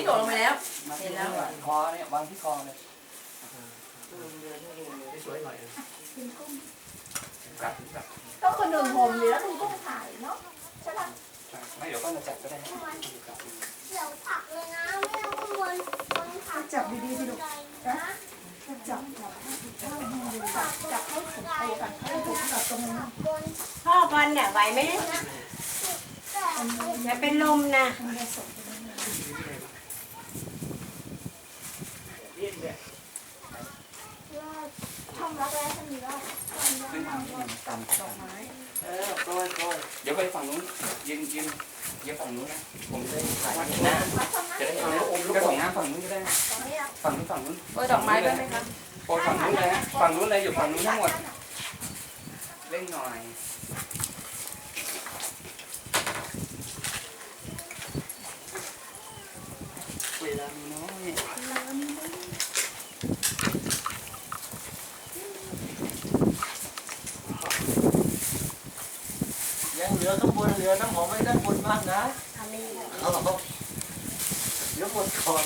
ที่ตกลงไปแล้ว มาเห็ที่นแล้วคอเนี่ยวางที่คอเลยสวยหน่อยกลับกลับต้องคนหนึ่งห่มอยู่แล้วคุณกุ้งถ่ายเนาะใช่ปะไม่เดี๋ยวก็มาจับก็ได้เดี๋ยวผักเลยนะไม่เอาข้างบนบนผักจับดีๆสิลูกนะจับจับจับจับให้ถึงตัวกันให้ถูกกับตรงนี้บนพ่อบอลเนี่ยไหวไหมเนี่ยแต่อย่าเป็นลมนะ มันจะส่งไปตรงนี้ เรียนเนี่ย ช่องรักแร้ฉันมีแล้วขึ้นทางตามดอกไม้เออโปรยโปรยเดี๋ยวไปฝั่งนู้นยืนยืนยืนฝั่งนู้นนะผมจะได้ถ่ายหน้าจะได้เห็นอมลูกกระส่งน้าฝั่งนู้นก็ได้ตรงนี้อะฝั่งนู้นฝั่งนู้นโอ้ยดอกไม้ด้วยไหมคะโอ้ฝั่งนู้นเลยฮะฝั่งนู้นเลยอยู่ฝั่งนู้นทั้งหมดเร่งหน่อยเวลามีน้อย ยังเห ลือข้างบนเหลือน้ำหอมไว้ด้านบนบ้างนะทำไม่ได้เอาเดี๋ยวหมดก่อน